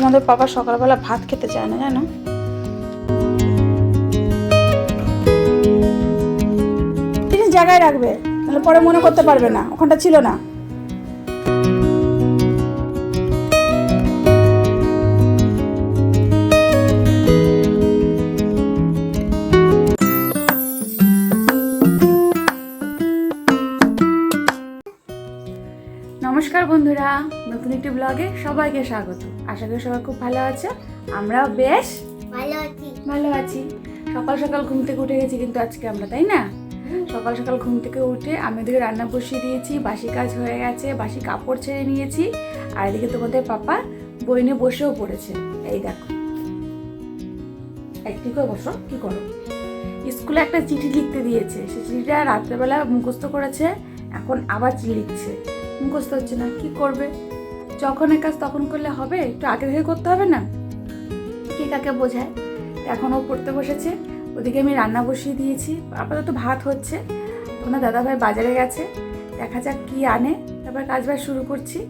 তোমাদের বাবা সকালবেলা ভাত খেতে চায় না, জানো? জায়গায় রাখবে, তাহলে পরে মনে করতে পারবে না, ওখানটা ছিল না। নতুন একটি ব্লগে সবাইকে স্বাগত। আশা করি সবাই খুব ভালো আছে। আমরাও বেশ ভালো আছি। ভালো আছি। সকাল সকাল ঘুম থেকে উঠে গেছি কিন্তু আজকে আমরা তাই না? সকাল সকাল ঘুম থেকে উঠে আমি ওদিকে রান্না বসিয়ে দিয়েছি বাসি কাজ হয়ে গেছে বাসি কাপড় ছেড়ে নিয়েছি আর এদিকে তোমাদের পাপা বই নিয়ে বসেও পড়েছে। এই দেখো। একটি করে বসো? কি করো? স্কুলে একটা চিঠি লিখতে দিয়েছে। সে চিঠিটা রাত্রেবেলা মুখস্থ করেছে এখন আবার চিঠি লিখছে। মুখস্থ হচ্ছে না কি করবে? যখন এক কাজ তখন করলে হবে? একটু আগে থেকে করতে হবে না? কে কাকে বোঝায়? এখন ও পড়তে বসেছে। ওদিকে আমি রান্না বসিয়ে দিয়েছি। আপাতত ভাত হচ্ছে। ওনার দাদাভাই বাজারে গেছে। দেখা যাক কি আনে। তারপর কাজ বাজ শুরু করছি।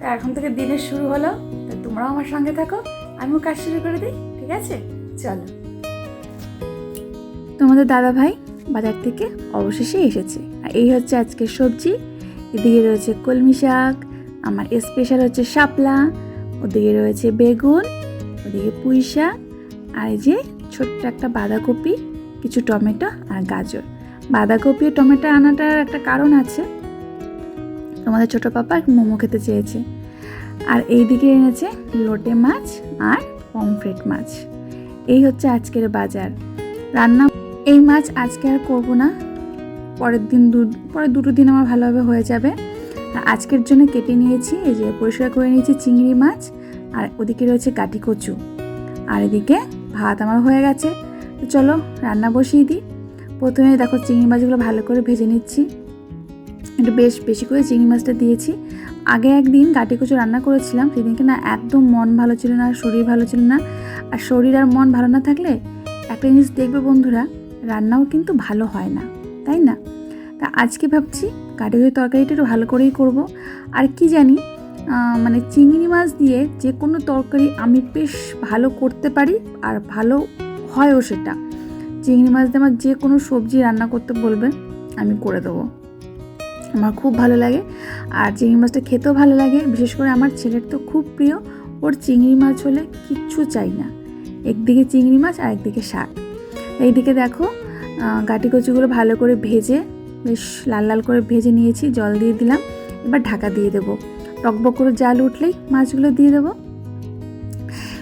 তা এখন থেকে দিনের শুরু হলো। তা তোমরাও আমার সঙ্গে থাকো। আমিও কাজ শুরু করে দিই ঠিক আছে? চলো। তোমাদের দাদা ভাই বাজার থেকে অবশেষে এসেছে। আর এই হচ্ছে আজকের সবজি। এদিকে রয়েছে কলমি শাক আমার স্পেশাল হচ্ছে শাপলা, ওদিকে রয়েছে বেগুন, ওদিকে পুঁই শাক, আর এই যে ছোট্ট একটা বাঁধাকপি, কিছু টমেটো আর গাজর। বাঁধাকপি ও টমেটো আনাটার একটা কারণ আছে। তোমাদের ছোট পাপা মোমো খেতে চেয়েছে। আর এইদিকে এনেছে লোটে মাছ আর পমফ্রেট মাছ। এই হচ্ছে আজকের বাজার। রান্না, এই মাছ আজকে আর করব না। পরের দিন দু, পরের দুটো দিন আমার ভালোভাবে হয়ে যাবে। আজকের জন্য কেটে নিয়েছি। এই যে পরিষ্কার করে নিয়েছি চিংড়ি মাছ আর ওদিকে রয়েছে কাটি কচু। আর এদিকে ভাত আমার হয়ে গেছে। তো চলো রান্না বসিয়ে দিই। প্রথমে দেখো চিংড়ি মাছগুলো ভালো করে ভেজে নিচ্ছি। একটু বেশ বেশি করে চিংড়ি মাছটা দিয়েছি। আগে একদিন গাটি কচু রান্না করেছিলাম, সেদিনকে না একদম মন ভালো ছিল না, শরীর ভালো ছিল না। আর শরীর আর মন ভালো না থাকলে একটা জিনিস দেখবে বন্ধুরা, রান্নাও কিন্তু ভালো হয় না, তাই না? তা আজকে ভাবছি কাঠি কচুর তরকারিটা একটু ভালো করেই করব। আর কি জানি মানে চিংড়ি মাছ দিয়ে যে কোনো তরকারি আমি বেশ ভালো করতে পারি আর ভালো হয়ও সেটা। চিংড়ি মাছ দিয়ে আমার যে কোনো সবজি রান্না করতে বলবে আমি করে দেবো। আমার খুব ভালো লাগে আর চিংড়ি মাছটা খেতেও ভালো লাগে। বিশেষ করে আমার ছেলের তো খুব প্রিয়, ওর চিংড়ি মাছ হলে কিচ্ছু চাই না। একদিকে চিংড়ি মাছ আর একদিকে শাক। এইদিকে দেখো গাটি কচুগুলো ভালো করে ভেজে বেশ লাল লাল করে ভেজে নিয়েছি, জল দিয়ে দিলাম। এবার ঢাকা দিয়ে দেবো। টকবক করে জাল উঠলেই মাছগুলো দিয়ে দেবো।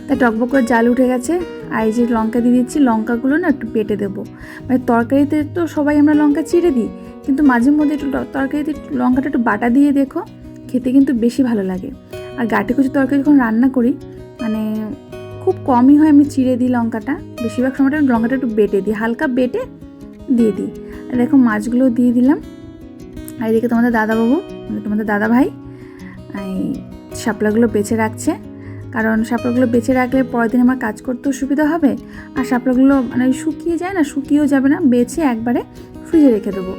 তা টকবক করে জাল উঠে গেছে, আর এই যে লঙ্কা দিয়ে দিচ্ছি, লঙ্কাগুলো না একটু বেটে দেবো। মানে তরকারিতে তো সবাই আমরা লঙ্কা চিড়ে দিই, কিন্তু মাঝে মধ্যে একটু তরকারিতে লঙ্কাটা একটু বাটা দিয়ে দেখো, খেতে কিন্তু বেশি ভালো লাগে। আর গাটি কচু তরকারি যখন রান্না করি মানে খুব কমই হয় আমি চিড়ে দিই লঙ্কাটা, বেশিরভাগ সময়টা আমি লঙ্কাটা একটু বেটে দিই, হালকা বেটে দিয়ে দিই। দেখো মাছগুলো দিয়ে দিলাম। আর এদিকে তোমাদের দাদাবাবু মানে তোমাদের দাদা ভাই এই শাপলাগুলো বেছে রাখছে। কারণ শাপলাগুলো বেছে রাখলে পরের দিন আমার কাজ করতেও সুবিধা হবে। আর শাপলাগুলো মানে শুকিয়ে যায় না, শুকিয়েও যাবে না, বেছে একবারে ফ্রিজে রেখে দেবো।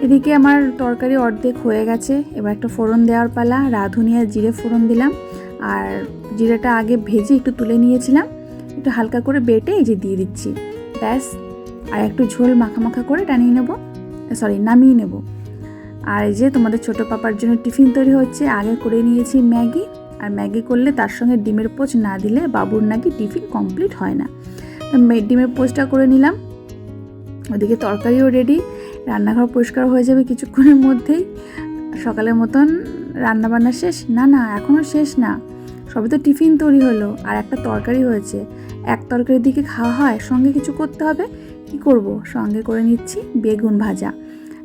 এদিকে আমার তরকারি অর্ধেক হয়ে গেছে। এবার একটা ফোড়ন দেওয়ার পালা, রাঁধুনি আর জিরে ফোড়ন দিলাম। আর জিরেটা আগে ভেজে একটু তুলে নিয়েছিলাম। একটু হালকা করে বেটে এই যে দিয়ে দিচ্ছি। ব্যাস আর একটু ঝোল মাখা মাখা করে টানিয়ে নেব। সরি, নামিয়ে নেব। আর এই যে তোমাদের ছোটো পাপার জন্য টিফিন তৈরি হচ্ছে, আগে করে নিয়েছি ম্যাগি। আর ম্যাগি করলে তার সঙ্গে ডিমের পোচ না দিলে বাবুর নাকি টিফিন কমপ্লিট হয় না। তো ডিমের পোচটা করে নিলাম। ওদিকে তরকারিও রেডি রান্নাঘর পরিষ্কার হয়ে যাবে কিছুক্ষণের মধ্যেই। সকালের মতন রান্নাবান্না শেষ? না না এখনও শেষ না। সবে তো টিফিন তৈরি হলো, আর একটা তরকারি হয়েছে। এক তরকারির দিকে খাওয়া হয়, সঙ্গে কিছু করতে হবে। করব? সঙ্গে করে নিচ্ছি বেগুন ভাজা।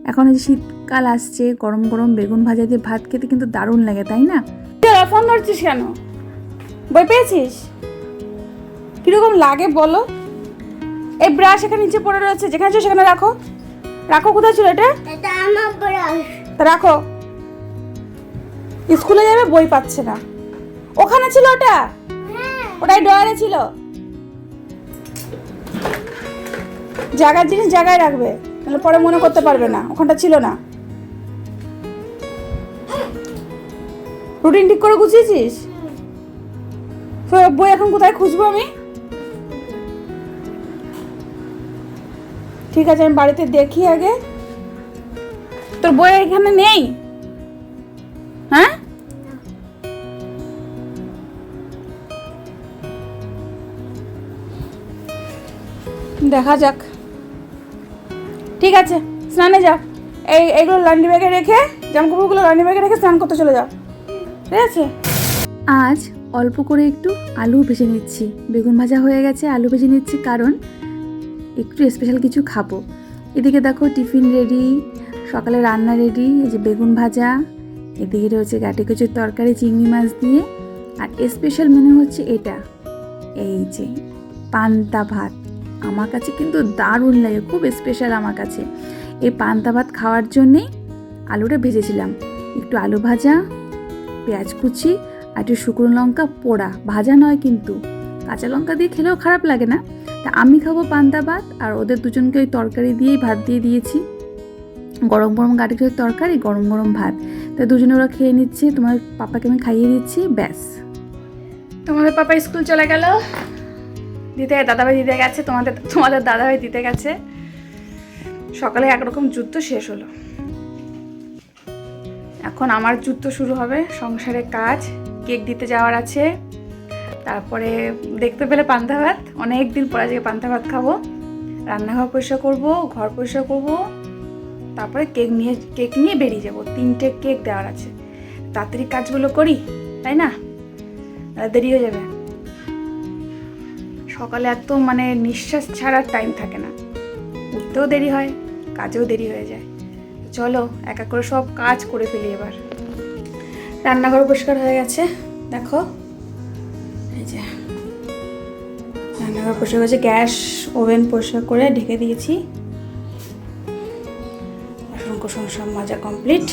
এখন এই যে শীতকাল আসছে গরম গরম বেগুন ভাজা দিয়ে ভাত খেতে কিন্তু দারুণ লাগে তাই না? ফোন ধরছিস কেন? বই পেয়েছিস? কীরকম লাগে বলো? এই ব্রাশ এখানে নিচে পড়ে রয়েছে যেখানে ছিল সেখানে রাখো। রাখো কোথায় ছিল এটা? এটা আমার ব্রাশ। রাখো। স্কুলে যাবে বই পাচ্ছে না। ওখানে ছিল ওটা? হ্যাঁ। ওটাই ডয়ারে ছিল? জায়গার জিনিস জায়গায় রাখবে, তাহলে পরে মনে করতে পারবে না, ওখানটা ছিল না। রুটিন ঠিক করে গুছিয়েছিস? বই এখন কোথায় খুঁজবো আমি? ঠিক আছে, আমি বাড়িতে দেখি আগে। তোর বই এখানে নেই? হ্যাঁ? দেখা যাক। ঠিক আছে, স্নানে যাও। এই এগুলো লান্ডি ব্যাগে রেখে জামা কাপড়গুলো লান্ডি ব্যাগে রেখে স্নান করতে চলে যাও। ঠিক আছে? আজ অল্প করে একটু আলু ভেজে নিচ্ছি। বেগুন ভাজা হয়ে গেছে, আলু ভেজে নিচ্ছি কারণ একটু স্পেশাল কিছু খাব। এদিকে দেখো টিফিন রেডি সকালে রান্না রেডি এই যে বেগুন ভাজা। এদিকে রয়েছে গাটি কচুর তরকারি, চিংড়ি মাছ দিয়ে। আর স্পেশাল মেনু হচ্ছে এটা। এই যে পান্তা ভাত। আমার কাছে কিন্তু দারুণ লাগে, খুব স্পেশাল আমার কাছে। এই পান্তা ভাত খাওয়ার জন্যেই আলুটা ভেজেছিলাম। একটু আলু ভাজা, পেঁয়াজ কুচি আর একটু শুকনো লঙ্কা পোড়া। ভাজা নয় কিন্তু। কাঁচা লঙ্কা দিয়ে খেলেও খারাপ লাগে না। তা আমি খাব পান্তা ভাত আর ওদের দুজনকে ওই তরকারি দিয়েই ভাত দিয়ে দিয়েছি। গরম গরম গাড়ি তরকারি, গরম গরম ভাত। তা দুজনে ওরা খেয়ে নিচ্ছে, তোমার পাপাকে আমি খাইয়ে দিচ্ছি, ব্যাস। তোমাদের পাপা স্কুল চলে গেল? দিতে দাদাভাই দিতে গেছে, তোমাদের তোমাদের দাদাভাই দিতে গেছে। সকালে একরকম যুদ্ধ শেষ হলো। এখন আমার যুদ্ধ শুরু হবে সংসারে কাজ, কেক দিতে যাওয়ার আছে। তারপরে দেখতে পেলে পান্তা ভাত অনেক দিন পর আজকে পান্তা ভাত খাব। রান্নাঘর পরিষ্কার করব, ঘর পরিষ্কার করব। তারপরে কেক নিয়ে কেক নিয়ে বেরিয়ে যাব, তিনটে কেক দেওয়ার আছে। তাড়াতাড়ি কাজগুলো করি, তাই না? দেরি হয়ে যাবে। সকালে এত মানে নিঃশ্বাস ছাড়ার টাইম থাকে না। উঠতেও দেরি হয়, কাজেও দেরি হয়ে যায়। চলো, এক এক করে সব কাজ করে ফেলি এবার। রান্নাঘর পরিষ্কার হয়ে গেছে, দেখো। এই যে, রান্নাঘর পরিষ্কার হয়েছে, গ্যাস ওভেন পরিষ্কার করে ঢেকে দিয়েছি। সব মাজা কমপ্লিট।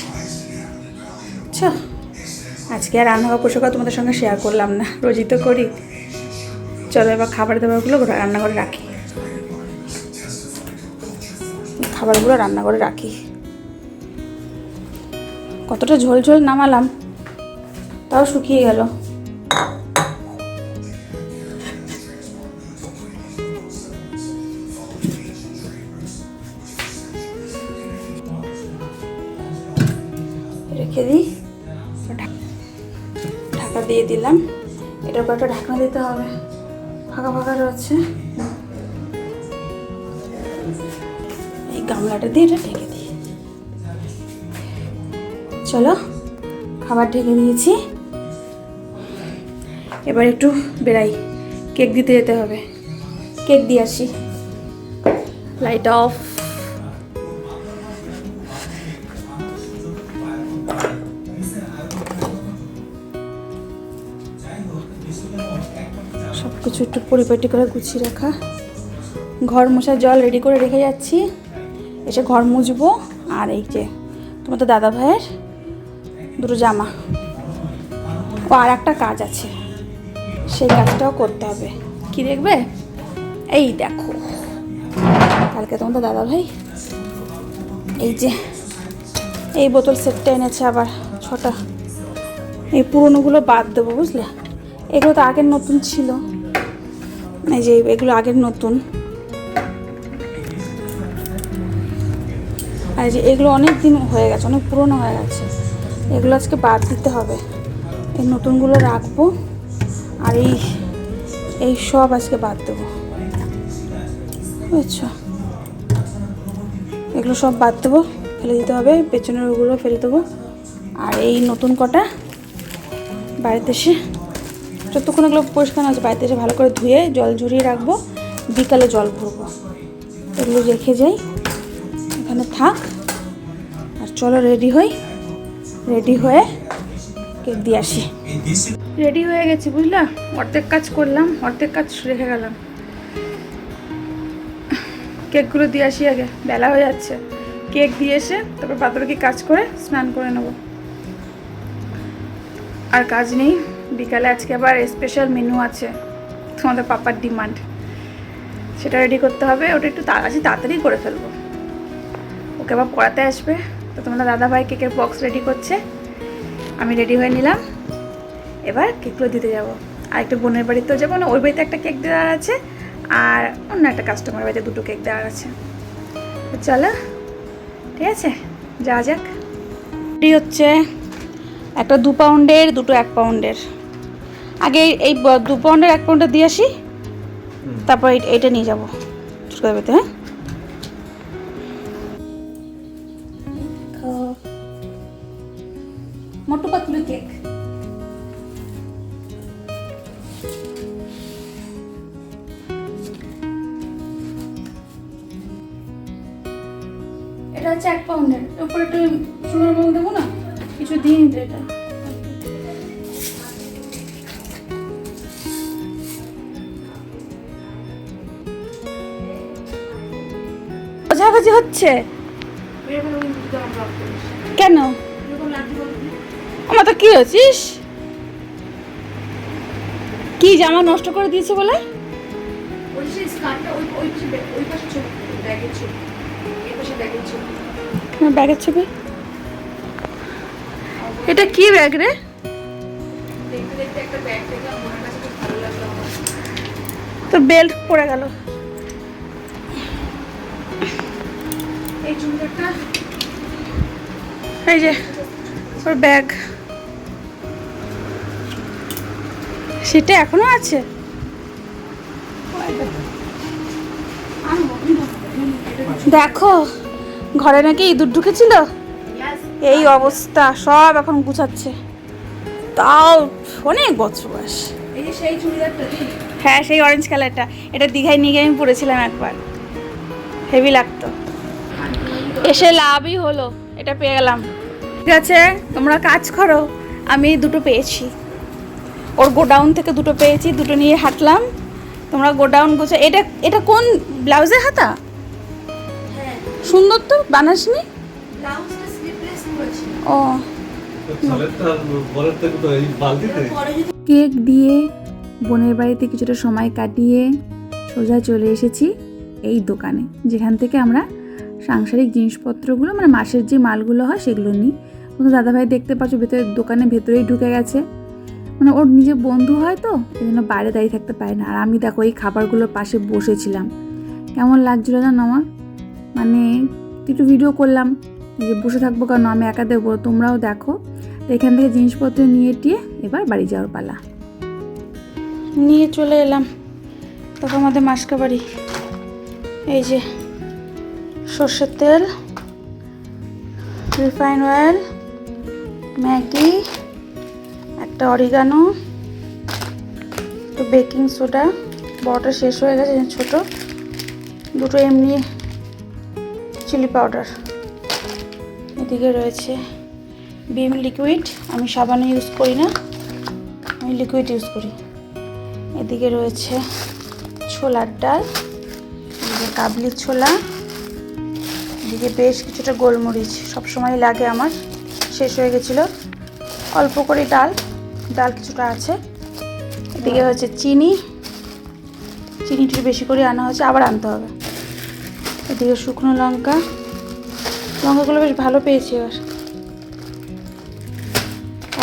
আজকে আর রান্নাঘর পরিষ্কার করা তোমাদের সঙ্গে শেয়ার করলাম না, রোজই তো করি। চলো এবার খাবার দাবারগুলো রান্নাঘরে রাখি। খাবারগুলো রান্না করে রাখি। কতটা ঝোল ঝোল নামালাম, তাও শুকিয়ে গেল। রেখে দিই। ঢাক- ঢাকা দিয়ে দিলাম। এটার উপর একটা ঢাকনা দিতে হবে। ফাঁকা ফাঁকা রয়েছে। এই গামলাটা দিয়ে এটা ঢেকে দিই। চলো, খাবার ঢেকে দিয়েছি। এবার একটু বেড়াই। কেক দিতে যেতে হবে। কেক দিয়ে আসি। লাইট অফ সব কিছু একটু পরিপাটি করে গুছিয়ে রাখা। ঘর মোছার জল রেডি করে রেখে যাচ্ছি। এসে ঘর মুছবো। আর এই যে তোমার তো দাদা ভাইয়ের দুটো জামা। ও আর একটা কাজ আছে। সেই কাজটাও করতে হবে। কি দেখবে? এই দেখো। কালকে তোমার তো দাদা ভাই এই যে এই বোতল সেটটা এনেছে আবার ছটা। এই পুরনোগুলো বাদ দেবো, বুঝলে? এগুলো তো আগের নতুন ছিল। এই যে এগুলো আগের নতুন। আর যে এগুলো অনেক দিন হয়ে গেছে, অনেক পুরনো হয়ে গেছে। এগুলো আজকে বাদ দিতে হবে। এই নতুনগুলো রাখব, আর এই এই সব আজকে বাদ দেবো। বুঝছ? এগুলো সব বাদ দেবো, ফেলে দিতে হবে, পেছনের ওগুলো ফেলে দেবো। আর এই নতুন কটা বাড়িতে এসে যতক্ষণ এগুলো পরিষ্কার আছে বাড়িতে এসে ভালো করে ধুয়ে জল ঝরিয়ে রাখব, বিকালে জল ভরবো। এগুলো রেখে যাই। এখানে থাক। আর চলো রেডি হই। রেডি হয়ে কেক দিয়ে আসি। রেডি হয়ে গেছি, বুঝলা? অর্ধেক কাজ করলাম, অর্ধেক কাজ রেখে গেলাম। কেকগুলো দিয়ে আসি আগে, বেলা হয়ে যাচ্ছে। কেক দিয়ে এসে তারপর পাতরকি কাজ করে স্নান করে নেব। আর কাজ নেই। বিকালে আজকে আবার স্পেশাল মেনু আছে, তোমাদের পাপার ডিমান্ড সেটা রেডি করতে হবে, ওটা একটু আজকে তাড়াতাড়ি করে ফেলব। ওকে আবার পড়াতে আসবে, তো তোমাদের দাদাভাই কেকের বক্স রেডি করছে। আমি রেডি হয়ে নিলাম। এবার কেকগুলো দিতে যাব। আর একটু বোনের বাড়িতেও যাব না ওর বাড়িতে একটা কেক দেওয়ার আছে, আর অন্য একটা কাস্টমার বাড়িতে দুটো কেক দেওয়ার আছে। তো চলো, ঠিক আছে? যা যাক। হচ্ছে। একটা দু পাউন্ডের দুটো এক পাউন্ডের আগে এই- দু পাউন্ডের এক পাউন্ডটা দিয়ে আসি। তারপর এটা নিয়ে যাব। ছোটো হ্যাঁ? বোঝাবাজি হচ্ছে? কেন? আমার তো কি হচ্ছিস কি জামা নষ্ট করে দিয়েছে বলে? ব্যাগের ছবি। এটা কি ব্যাগ রে? তোর বেল্ট পড়ে গেল। এই চুড়িদারটা? এই যে ওর ব্যাগ। সেটা এখনও আছে? দেখো ঘরে নাকি ইঁদুর ঢুকেছিল? এই অবস্থা সব এখন গুছাচ্ছে। তাও অনেক বছর বয়স। সেই হ্যাঁ সেই অরেঞ্জ কালারটা এটা দীঘায় নিয়ে গিয়ে আমি পরেছিলাম একবার। হেভি লাগতো। এসে লাভই হলো এটা পেয়ে গেলাম। ঠিক আছে তোমরা কাজ করো আমি দুটো পেয়েছি। ওর গোডাউন থেকে দুটো পেয়েছি দুটো নিয়ে হাঁটলাম। তোমরা গোডাউন গোছা এটা এটা কোন ব্লাউজের হাতা? হ্যাঁ। সুন্দর তো বানাসনি? ও। কেক দিয়ে বোনের বাড়িতে কিছুটা সময় কাটিয়ে সোজা চলে এসেছি এই দোকানে যেখান থেকে আমরা সাংসারিক জিনিসপত্রগুলো মানে মাসের যে মালগুলো হয় সেগুলো নিই। কিন্তু দাদাভাই দেখতে পাচ্ছ, ভেতরে দোকানে ভেতরেই ঢুকে গেছে। মানে ওর নিজের বন্ধু হয় তো এই জন্য বাইরে দাঁড়িয়ে থাকতে পারে না। আর আমি দেখো, এই খাবারগুলোর পাশে বসেছিলাম। কেমন লাগছিল জানো আমার মানে একটু ভিডিও করলাম যে বসে থাকব কারণ আমি একা দেবো তোমরাও দেখো। তো এখান থেকে জিনিসপত্র নিয়ে টিয়ে এবার বাড়ি যাওয়ার পালা। নিয়ে চলে এলাম। তখন আমাদের মাসকা বাড়ি এই যে সর্ষের তেল, রিফাইন অয়েল, ম্যাগি, একটা অরিগানো, একটু বেকিং সোডা। বড়টা শেষ হয়ে গেছে ছোট। দুটো এমনি চিলি পাউডার। এদিকে রয়েছে বিম লিকুইড। আমি সাবান ইউজ করি না, আমি লিকুইড ইউজ করি। এদিকে রয়েছে ছোলার ডাল কাবলি ছোলা। এদিকে বেশ কিছুটা গোলমরিচ সবসময় লাগে আমার। শেষ হয়ে গেছিল। অল্প করে ডাল ডাল কিছুটা আছে। এদিকে হচ্ছে চিনি। চিনি একটু বেশি করে আনা হয়েছে আবার আনতে হবে। এদিকে শুকনো লঙ্কা। লঙ্কাগুলো বেশ ভালো পেয়েছি এবার।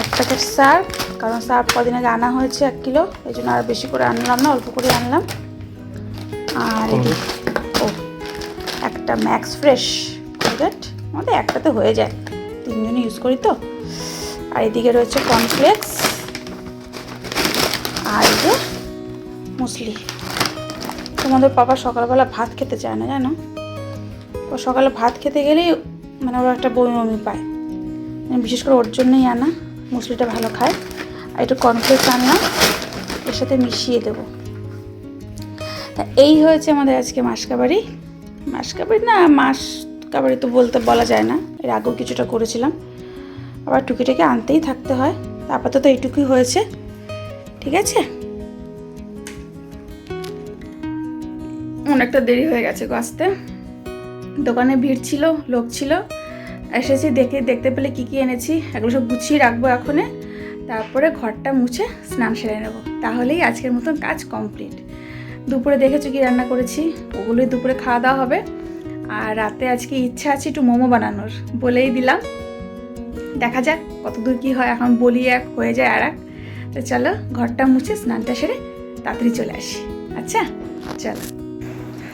এক প্যাকেট সার্ফ কারণ সার্ফ কদিন আগে আনা হয়েছে এক কিলো এই জন্য আর বেশি করে আনলাম না অল্প করে আনলাম। আর এদিকে একটা ম্যাক্স ফ্রেশ কোলগেট আমাদের একটাতে হয়ে যায়। তিনজনে ইউজ করি তো। আর এদিকে রয়েছে কর্নফ্লেক্স আর যে মুসলি। তোমাদের পাপা সকালবেলা ভাত খেতে চায় না, জানো? ও সকালে ভাত খেতে গেলেই মানে ওরা একটা বমি বমি পায়। মানে বিশেষ করে ওর জন্যই আনা, মুসলিটা ভালো খায়। আর একটু কর্নফ্লেক্স আনলাম, এর সাথে মিশিয়ে দেবো। তা এই হয়েছে আমাদের আজকে মাসকাবাড়ি। মাসকাবাড়ি না, মাস কাবাড়ি তো বলতে বলা যায় না। এর আগেও কিছুটা করেছিলাম। আবার টুকিটাকে আনতেই থাকতে হয়। তা আপাতত এইটুকুই হয়েছে। ঠিক আছে? অনেকটা দেরি হয়ে গেছে আসতে। দোকানে ভিড় ছিল, লোক ছিল। এসেছি দেখে, দেখতে পেলে কি কি এনেছি, এগুলো সব গুছিয়ে রাখব এখনে। তারপরে ঘরটা মুছে স্নান সেরে নেব। তাহলেই আজকের মতন কাজ কমপ্লিট। দুপুরে দেখেছ কি রান্না করেছি? ওগুলোই দুপুরে খাওয়া দাওয়া হবে। আর রাতে আজকে ইচ্ছা আছে একটু মোমো বানানোর, বলেই দিলাম। দেখা যাক কত দূর কী হয়, এখন বলি এক, হয়ে যায় আর এক তো চলো ঘরটা মুছে স্নানটা সেরে তাড়াতাড়ি চলে আসি। আচ্ছা চলো।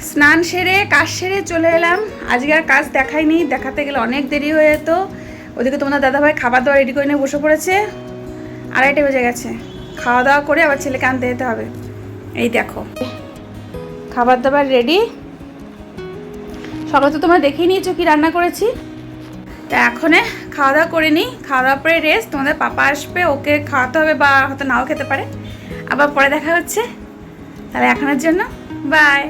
স্নান সেরে, কাজ সেরে চলে এলাম। আজকে আর কাজ দেখাইনি দেখাতে গেলে অনেক দেরি হয়ে যেত। ওদিকে তোমাদের দাদাভাই খাবার দাবার রেডি করে নিয়ে বসে পড়েছে। আড়াইটে বেজে গেছে। খাওয়া দাওয়া করে আবার ছেলেকে আনতে যেতে হবে। এই দেখো। খাবার দাবার রেডি সকালে তো তোমরা দেখেই নিয়েছো কি রান্না করেছি। তা এখনে খাওয়া দাওয়া করে নিই। খাওয়া দাওয়ার পরে রেস্ট তোমাদের পাপা আসবে, ওকে খাওয়াতে হবে বা হয়তো নাও খেতে পারে। আবার পরে দেখা হচ্ছে। তাহলে এখনের জন্য বাই